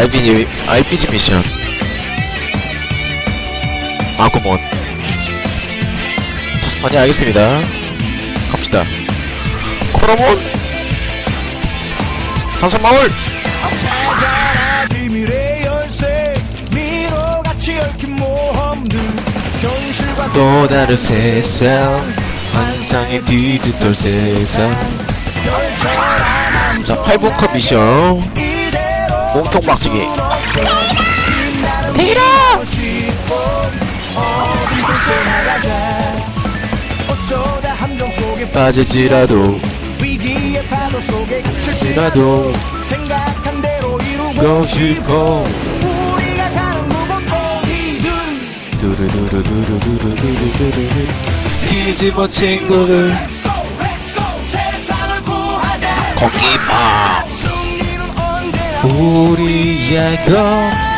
RPG, RPG 미션. 아구몬. 다섯 판이 알겠습니다. 갑시다. 코라몬! 모험들 현실과 또 다른 세상. 환상의 디지털 세상. 자, 8분컷 미션. 몸통 박치기. 대기라 속에 빠질지라도, 위기의 파도 속에 지라도, 생각한 대로 이루고 고 싶어. 두루두루두루두루두루두루. 뒤집어 친구들. 구하자 거기 봐. 우리의 것.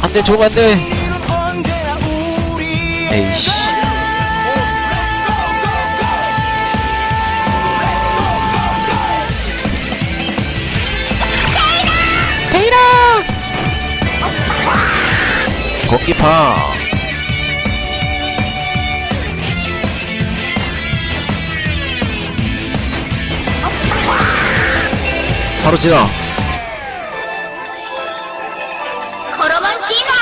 안 돼, 주면 안 돼. 승리는 언제나 우리의 에이씨. 거기파. 바로 지나. 걸어만 뛰자!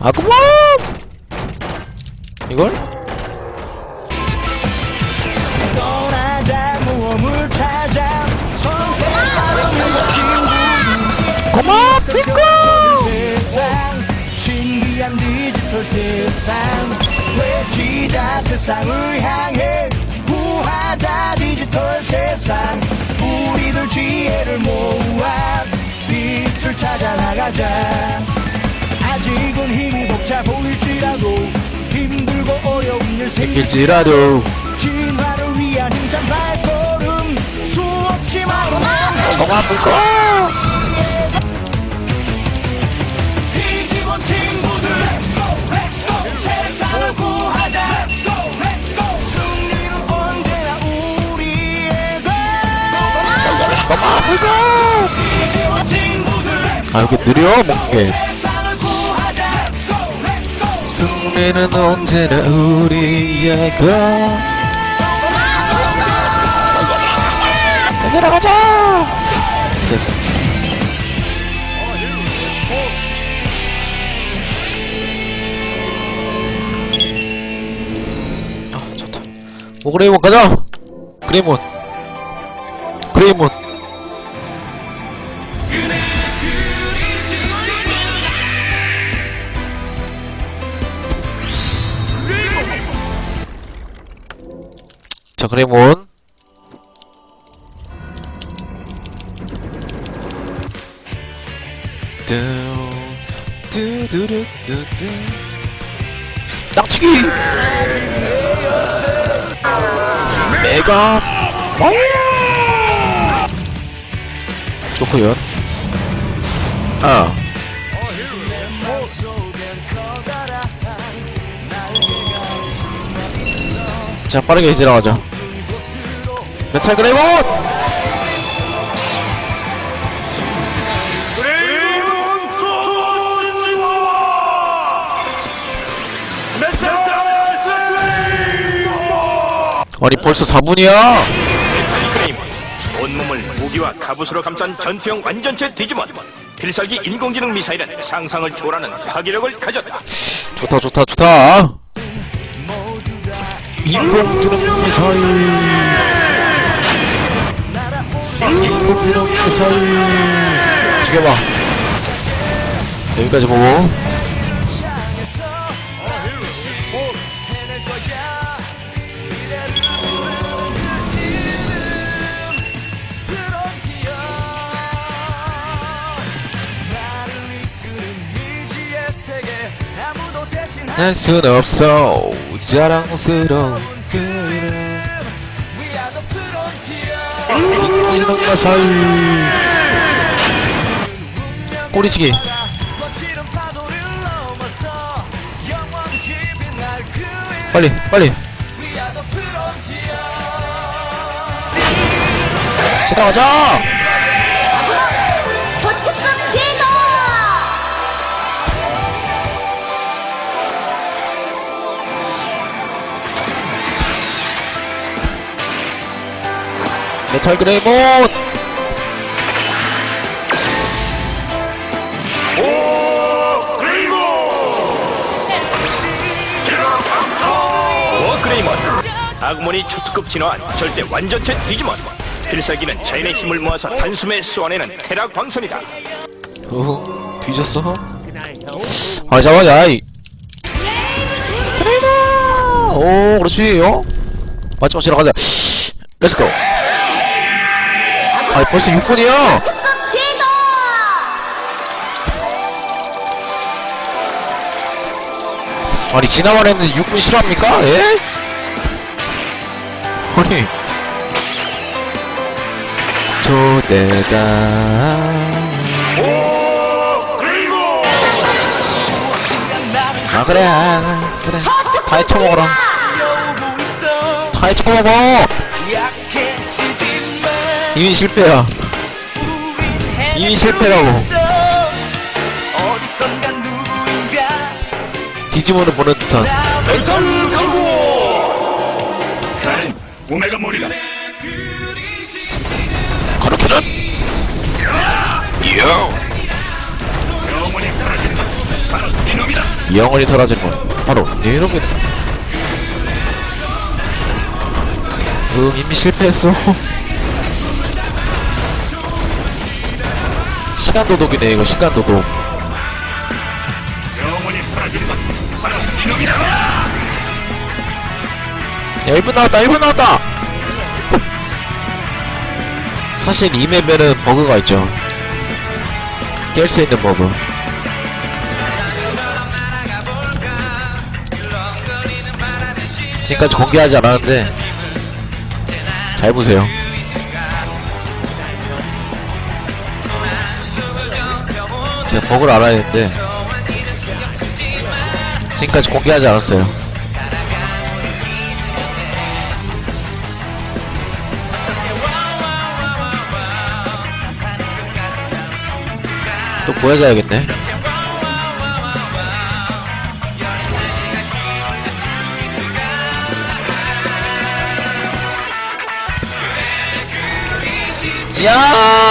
아구몬! 이걸? 떠나자 모험을 찾아 선택하는 친구 고마 필고! 세상 신비한 디지털 세상 외치자 세상을 향해 구하자 디지털 세상. 우리들 지혜를 모아 빛을 찾아 나가자. 아직은 힘이 벅차 보일지라도 힘들고 어려운 일 생길 생길지라도. 진화를 위한 힘찬 발걸음. 수없이 많은 고마 필고! 아, 이렇게 느려, 먹는 게. 세상을 구하자 Let's go, let's go. 승리는 언제나 우리의 것. 가자, 가자! 됐어. 아, 좋다. 오, 그레이몬 가자! 그레이몬. 그레이몬. 자, 그레이몬. 뚜두두두두두 땅치기! 메가 파이어 좋고요 아. 자, 빠르게 지나가자. 메탈 그레이몬! 아니, 벌써 4분이야! 온몸을 무기와 갑옷으로 감싼 전투형 완전체 디지몬 필살기 인공지능 미사일은 상상을 초월하는 파괴력을 가졌다 좋다, 좋다, 좋다! 인공지능 미사일! 인공지능 미사일! 죽여봐. 여기까지 보고. 할 순 없어 자랑스러운 그 사일 꼬리치기. 빨리 빨리. 지나가자 메탈 그레이몬. 워크레이먼 악몬이 초특급 진화한 절대 완전체 디지몬 필살기는 자연의 힘을 모아서 단숨에 쏘아내는 테라 광선이다. 어 뒤졌어? 아 잡아자 이. 트레이너! 오 그렇지 어? 마지막 지나가자. 렛츠고 아 벌써 6분이야 특급 제거! 아니 지나만 했는데 6분 싫어합니까? 예? 아니. 조대가. 아 그래 그래. 다 헤쳐먹어라. 다 헤쳐먹어 이미 실패야. 이미 실패라고. 디지몬을 보는 듯한. 멘탈 강고 오메가 몰이다. 그렇게는? 영원히 사라지는 것 바로 이놈이다. 영원히 사라지는 건 바로 네 이놈이다. 응 이미 실패했어 시간 도둑이네 이거 시간 도둑. 야 1분 나왔다 1분 나왔다! 사실 이 맵에는 버그가 있죠. 깰 수 있는 버그. 지금까지 공개하지 않았는데 잘 보세요 제가 버그를 알아야 되는데 지금까지 공개하지 않았어요 또 보여줘야겠네. 야!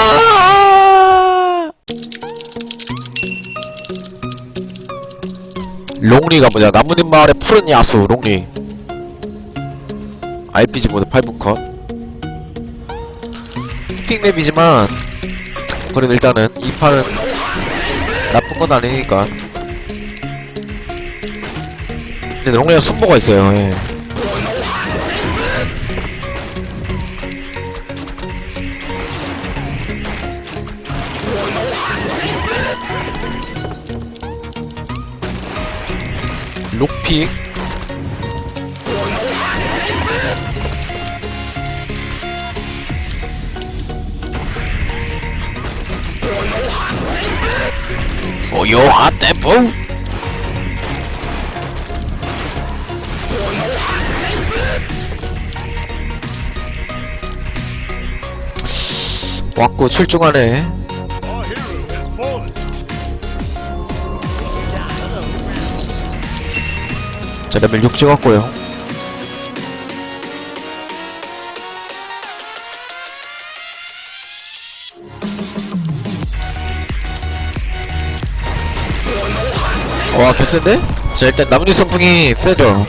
롱리가 뭐냐? 나뭇잎 마을의 푸른 야수 롱리. RPG 모드 8분 컷. 픽맵이지만 그래도 일단은 이 판은 나쁜 건 아니니까. 근데 롱리가 순보가 있어요. 예. 록픽 오요 아떼뿌 왔고 출중하네 자 레벨 6 찍었고요. 와 개센데? 자 일단 나뭇잎 선풍이 세죠.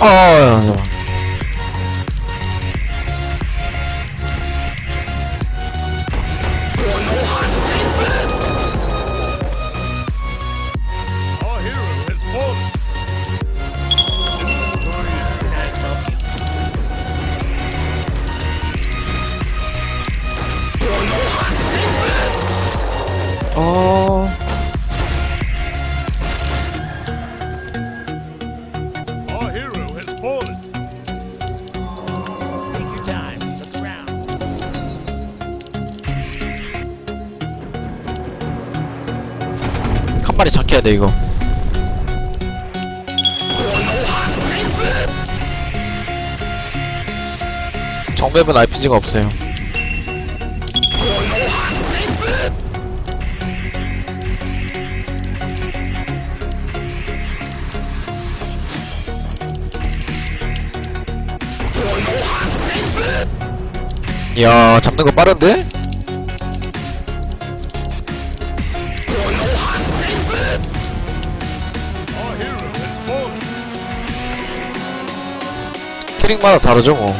어 잠깐만 잡혀야 돼 이거 정맵은 RPG가 없어요 이야 잡는 거 빠른데? 캐릭마다 다르죠 뭐.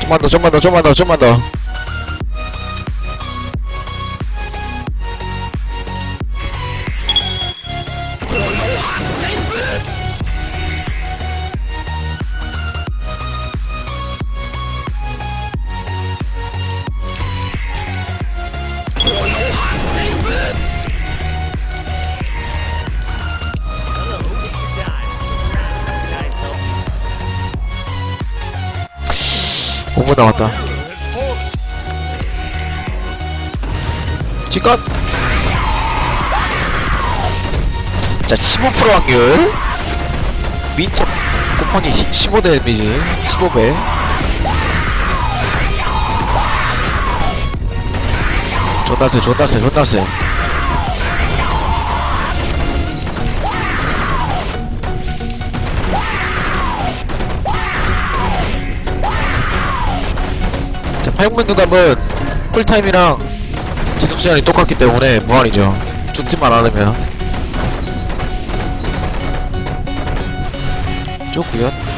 좀만 더 좀만 더 좀만 더 좀만 더 오분 남았다. 지껏 자15% 확률. 민첩 곱하기 15대 데미지 15배. 존나 세 존나 세 존나 세 8분 누감은 쿨타임이랑 지속시간이 똑같기 때문에 무한이죠. 죽지만 않으면. 쭉 구현.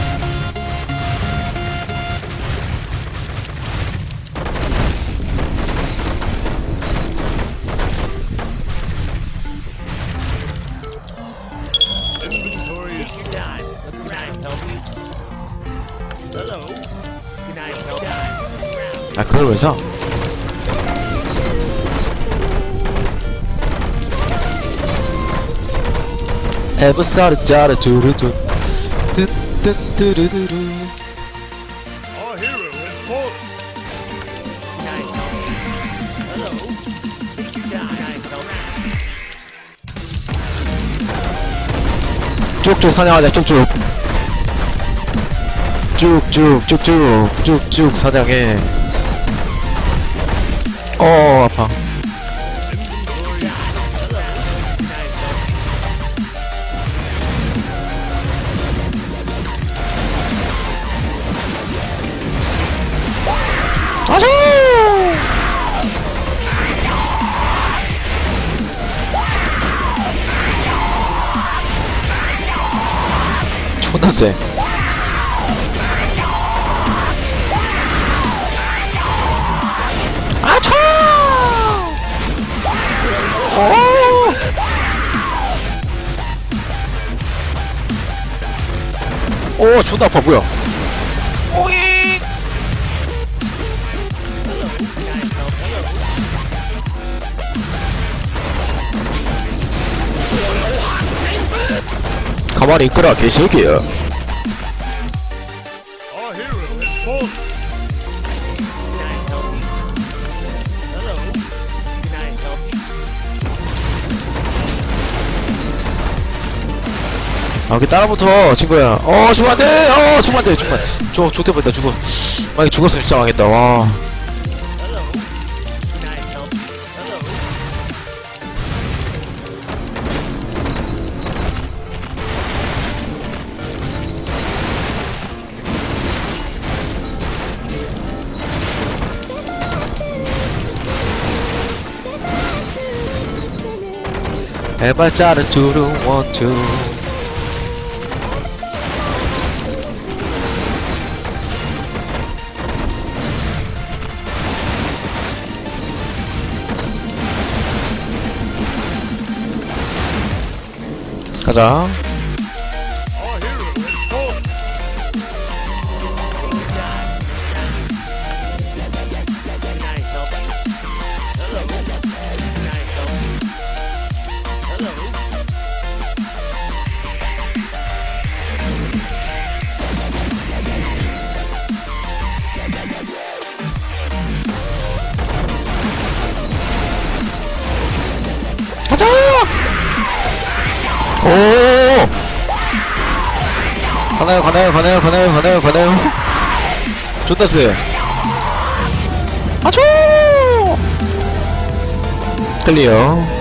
사? 에버사르 짜르 주르주. 뜬뜬뜨르르르. 쭉쭉 사냥하자 쭉쭉. 쭉쭉 쭉쭉 쭉쭉 사냥해 어 아파. 아주 존나 쎄 오! 오 존나 아파 뭐야 오잉 가만히 있거라 개새끼야 아, 여기 따라붙어, 친구야. 어, 죽으면 안 돼! 어, 죽으면 안 돼! 죽으면, 저, 좋대 버렸다, 죽어. 만약에 죽었으면 진짜 망했다, 와. 에바짜르 주루 원투 가자 오 가나요 가나요 가나요 가나요 가나요 가나요? 존나 세 아초! 클리어